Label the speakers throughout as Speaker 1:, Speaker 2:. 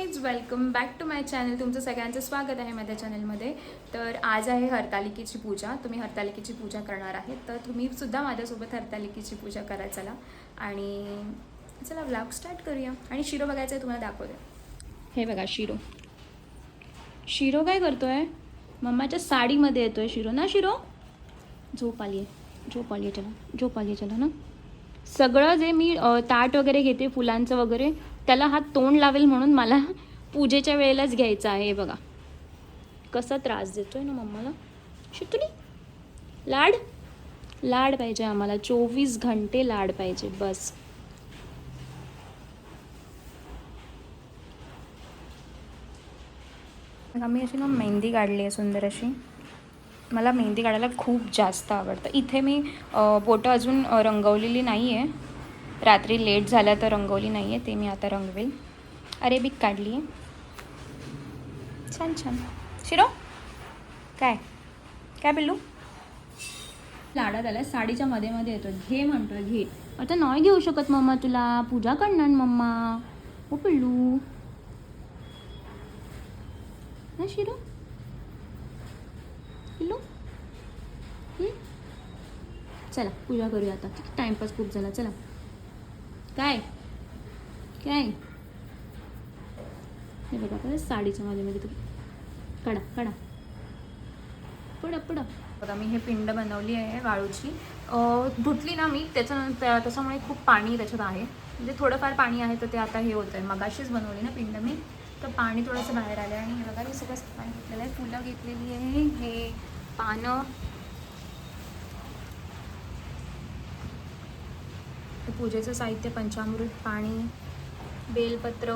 Speaker 1: Guys welcome back to my channel तुमचं सगळ्यांचं स्वागत आहे माझ्या चॅनलमध्ये तर आज आहे हरतालिकेची पूजा. तुम्ही हरतालिकेची पूजा करणार आहे. तर तुम्ही सुद्धा माझ्यासोबत हरतालिकेची पूजा करा चला. आणि चला ब्लॉग स्टार्ट करूया. आणि शिरो बघायचं आहे तुम्हाला दाखवते. हे बघा शिरो. शिरो काय करतोय? मम्माच्या साडीमध्ये येतोय शिरो. ना शिरो? झोप आली आहे झोप आली आहे चला. झोप आली आहे चला ना. सगळं जे मी ताट वगैरे घेते फुलांचं वगैरे त्याला हा तोंड लावेल म्हणून मला पूजेच्या वेळेलाच घ्यायचा आहे बघा. कसा त्रास देतोय ना मम्माला. शितुली लाड. लाड पाहिजे आम्हाला. चोवीस घंटे लाड पाहिजे बस. आम्ही अशी ना मेहंदी काढली आहे सुंदर अशी. मला मेहंदी काढायला खूप जास्त आवडतं. इथे मी बोटं अजून रंगवलेली नाही आहे रात्री लेट झाल्या तर रंगवली नाही आहे ते मी आता रंगवेल. अरेबिक काढली आहे छान छान. शिरो? काय? काय पिल्लू? लाडात आला साडीच्या मध्ये मध्ये येतो घे म्हणतोय घे. आता नाही घेऊ शकत मम्मा तुला. पूजा करणार मम्मा. हो पिल्लू. ना शिरो? पिल्लू? हं? चला पूजा करूया आता. टाइमपास खूप झाला. चला. काय? काय? हे बघा आता साडीच्या मध्ये तुम्ही कडा कडा पडा पडा. बघा मी हे पिंड बनवली आहे वाळूची. धुतली ना मी त्याच्यानंतर त्याच्यामुळे खूप पाणी त्याच्यात आहे. म्हणजे थोडंफार पाणी आहे तर ते आता हे होतं आहे मगाशीच बनवली ना पिंड मी. तर पाणी थोडंसं बाहेर आलं आहे आणि हे बघा मी सगळं पाणी घेतलेलं आहे फुलं घेतलेली आहे. हे पानं हे पूजेचं साहित्य पंचामृत पाणी बेलपत्र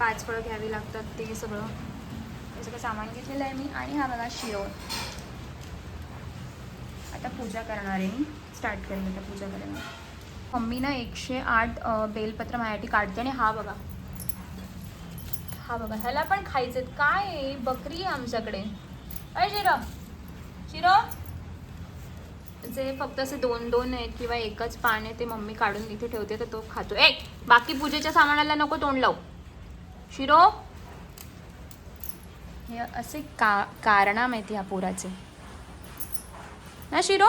Speaker 1: पाच फळं घ्यावी लागतात ते सगळं. हे सगळं सामान घेतलेलं आहे मी. आणि हा बघा शिरोळ. आता पूजा करणार आहे मी. स्टार्ट करेन आता पूजा करायला. मम्मी ना एकशे आठ बेलपत्र माझ्यासाठी काढते आणि हा बघा. हा बघा ह्याला पण खायचं काय आहे? बकरी आहे आमच्याकडे. अय शिरो शिरो जे फक्त असे दोन दोन आहेत किंवा एकच पान आहे ते मम्मी काढून इथे ठेवते तर तो खातो. ए बाकी पूजेच्या सामानाला नको तोंड लावू. शिरो? हे असे का कारणा माहिती ह्या पोराचे. ना शिरो?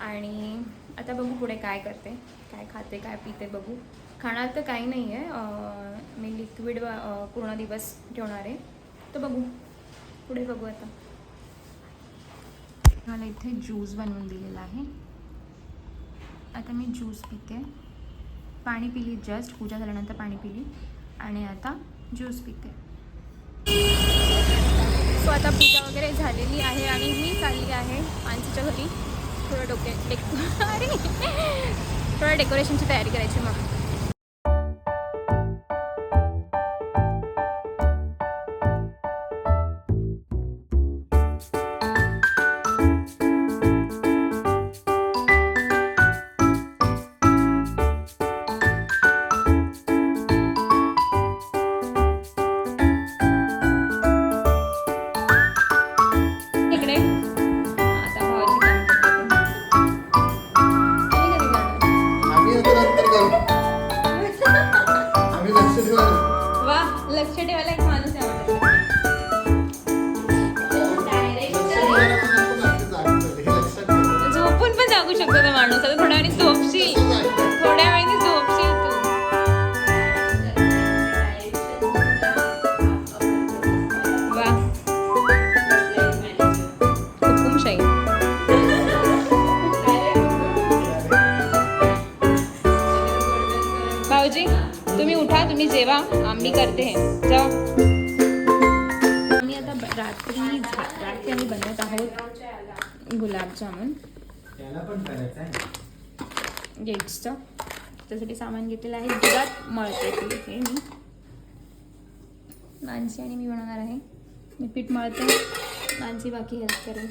Speaker 1: आणि आता बघू पुढे काय करते काय खाते काय पिते बघू. खाणार तर काही नाही आहे मी लिक्विड पूर्ण दिवस ठेवणार आहे. तर बघू. पुढे बघू आता. मला इथे ज्यूस बनवून दिलेला आहे. आता मी ज्यूस पिते. पाणी पिली जस्ट पूजा झाल्यानंतर पाणी पिली. आणि आता ज्यूस पिते. आता पूजा वगैरे झालेली आहे आणि मी चालली आहे माणसाच्या घरी. थोडं डोके डेक अरे! थोडं डेकोरेशनची तयारी करायची मग. सेवा
Speaker 2: आम्ही
Speaker 1: करते. जा. आम्ही आता रात्री रात्री आम्ही बनवत आहोत. गुलाबजामुन. गेट्सचं त्यासाठी सामान घेतलेलं आहे. दुधात मळते हे मी. मानसी आणि मी बनवणार आहे. मी पीठ मळते. मानसी बाकी हेल्प करेल